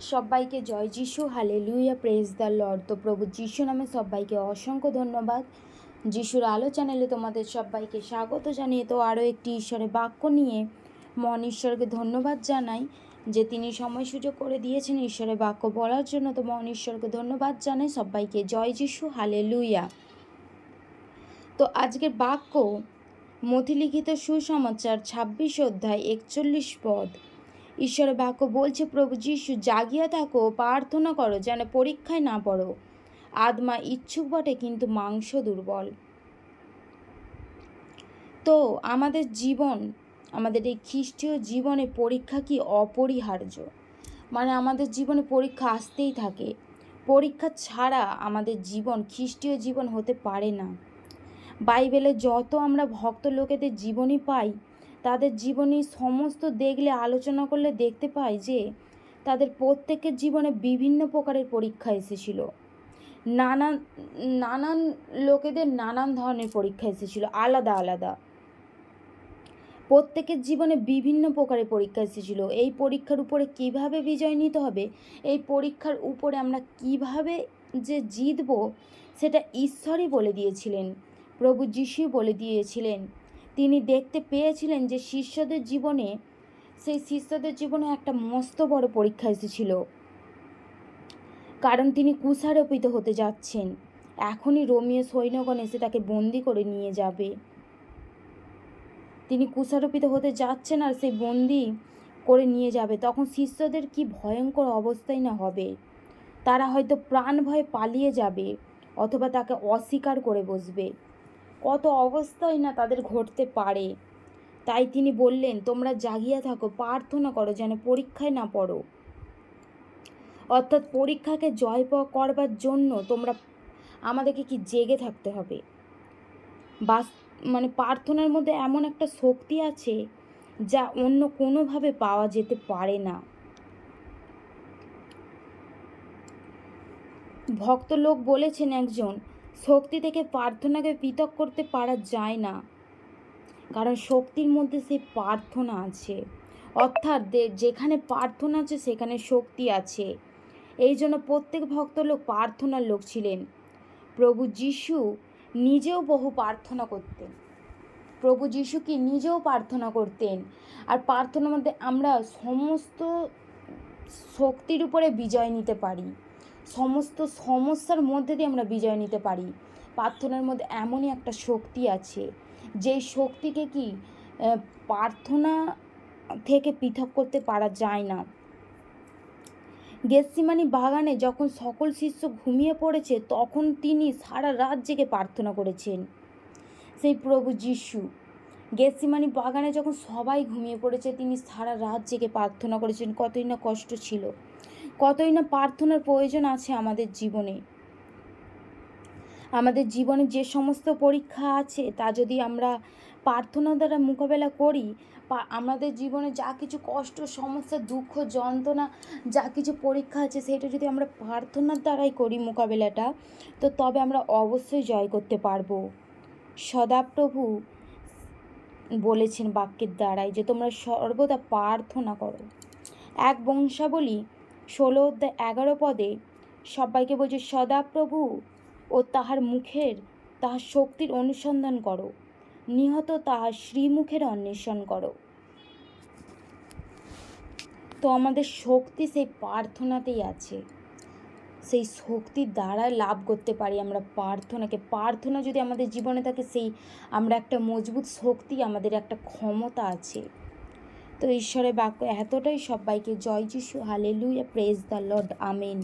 সবাইকে জয় যিশু hallelujah praise the Lord তো প্রভু যিশু নামে সবাইকে অসংখ্য ধন্যবাদ। যিশুর আলো চ্যানেলে তোমাদের সবাইকে স্বাগত জানিয়ে তো আরও একটি ঈশ্বরের বাক্য নিয়ে মন ঈশ্বরকে ধন্যবাদ জানাই, যে তিনি সময় সুযোগ করে দিয়েছেন ঈশ্বরের বাক্য বলার জন্য। তো মন ঈশ্বরকে ধন্যবাদ জানাই, সবাইকে জয় যিশু হালে লুইয়া তো আজকের বাক্য মথিলিখিত সুসমাচার ছাব্বিশ অধ্যায় একচল্লিশ পদ। ঈশ্বরের বাক্য বলছে, প্রভু যিশু, জাগিয়া থাকো, প্রার্থনা করো, যেন পরীক্ষায় না পড়ো। আত্মা ইচ্ছুক বটে, কিন্তু মাংস দুর্বল। তো আমাদের জীবন, আমাদের এই খ্রিস্টীয় জীবনে পরীক্ষা কি অপরিহার্য? মানে আমাদের জীবনে পরীক্ষা আসতেই থাকে। পরীক্ষা ছাড়া আমাদের জীবন, খ্রিস্টীয় জীবন হতে পারে না। বাইবেলে যত আমরা ভক্ত লোকেদের জীবনী পাই তাদের জীবনী সমস্ত দেখলে, আলোচনা করলে দেখতে পাই যে, তাদের প্রত্যেকের জীবনে বিভিন্ন প্রকারের পরীক্ষা এসেছিল। নানান নানান লোকেদের নানান ধরনের পরীক্ষা এসেছিল, আলাদা আলাদা। প্রত্যেকের জীবনে বিভিন্ন প্রকারের পরীক্ষা এসেছিল। এই পরীক্ষার উপরে কীভাবে বিজয় নিতে হবে? এই পরীক্ষার উপরে আমরা কীভাবে যে জিতব, সেটা ঈশ্বরই বলে দিয়েছিলেন, প্রভু যিশু বলে দিয়েছিলেন। তিনি দেখতে পেয়েছিলেন যে শিষ্যদের জীবনে, সেই শিষ্যদের জীবনে একটা মস্ত বড় পরীক্ষা এসেছিল। কারণ তিনি কুষারোপিত হতে যাচ্ছেন। এখনই রোমিও সৈন্যগণ এসে তাকে বন্দি করে নিয়ে যাবে। তিনি কুষারোপিত হতে যাচ্ছেন আর সেই বন্দি করে নিয়ে যাবে। তখন শিষ্যদের কি ভয়ঙ্কর অবস্থাই না হবে। তারা হয়তো প্রাণ ভয়ে পালিয়ে যাবে অথবা তাকে অস্বীকার করে বসবে। কত অবস্থাই না তাদের ঘটতে পারে। তাই তিনি বললেন, তোমরা জাগিয়া থাকো, প্রার্থনা করো যেন পরীক্ষায় না পড়ো। অর্থাৎ পরীক্ষাকে জয় করবার জন্য তোমরা আমাদেরকে কি জেগে থাকতে হবে? বাস মানে প্রার্থনার মধ্যে এমন একটা শক্তি আছে যা অন্য কোনোভাবে পাওয়া যেতে পারে না। ভক্ত লোক বলেছেন একজন শক্তি থেকে প্রার্থনাকে পৃথক করতে পারা যায় না। কারণ শক্তির মধ্যে সেই প্রার্থনা আছে। অর্থাৎ যেখানে প্রার্থনা আছে, সেখানে শক্তি আছে। এই জন্য প্রত্যেক ভক্ত লোক প্রার্থনার লোক ছিলেন। প্রভু যিশু নিজেও বহু প্রার্থনা করতেন। প্রভু যিশু কি নিজেও প্রার্থনা করতেন? আর প্রার্থনার মধ্যে আমরা সমস্ত শক্তির উপরে বিজয় নিতে পারি। সমস্ত সমস্যার মধ্যে দিয়ে আমরা বিজয় নিতে পারি। প্রার্থনার মধ্যে এমনই একটা শক্তি আছে, যেই শক্তিকে কি প্রার্থনা থেকে পৃথক করতে পারা যায় না। গেসিমানি বাগানে যখন সকল শিষ্য ঘুমিয়ে পড়েছে, তখন তিনি সারা রাত জেগে প্রার্থনা করেছেন। সেই প্রভু যিশু, গেসিমানি বাগানে যখন সবাই ঘুমিয়ে পড়েছে, তিনি সারা রাত জেগে প্রার্থনা করেছেন। কতই না কষ্ট ছিল। কতই না প্রার্থনার প্রয়োজন আছে আমাদের জীবনে। আমাদের জীবনে যে সমস্ত পরীক্ষা আছে, তা যদি আমরা প্রার্থনা দ্বারা মোকাবেলা করি আমাদের জীবনে যা কিছু কষ্ট, সমস্যা, দুঃখ, যন্ত্রণা, যা কিছু পরীক্ষা আছে, সেটা যদি আমরা প্রার্থনার দ্বারাই করি মোকাবেলাটা, তো তবে আমরা অবশ্যই জয় করতে পারব। সদাপ্রভু বলেছেন বাক্যের দ্বারাই যে তোমরা সর্বদা প্রার্থনা করো। এক বংশাবলী ষোলো অধ্যায় এগারো পদে সবাইকে বলছে, সদাপ্রভু ও তাহার মুখের, তাহার শক্তির অনুসন্ধান করো। নিহত তাহার শ্রীমুখের অন্বেষণ করো। তো আমাদের শক্তি সেই প্রার্থনাতেই আছে। সেই শক্তির দ্বারা লাভ করতে পারি আমরা প্রার্থনাকে। প্রার্থনা যদি আমাদের জীবনে থাকে, সেই আমরা একটা মজবুত শক্তি, আমাদের একটা ক্ষমতা আছে। তো ঈশ্বরের বাক্য এতটাই সবাইকে জয় যিশু hallelujah praise the lord amen.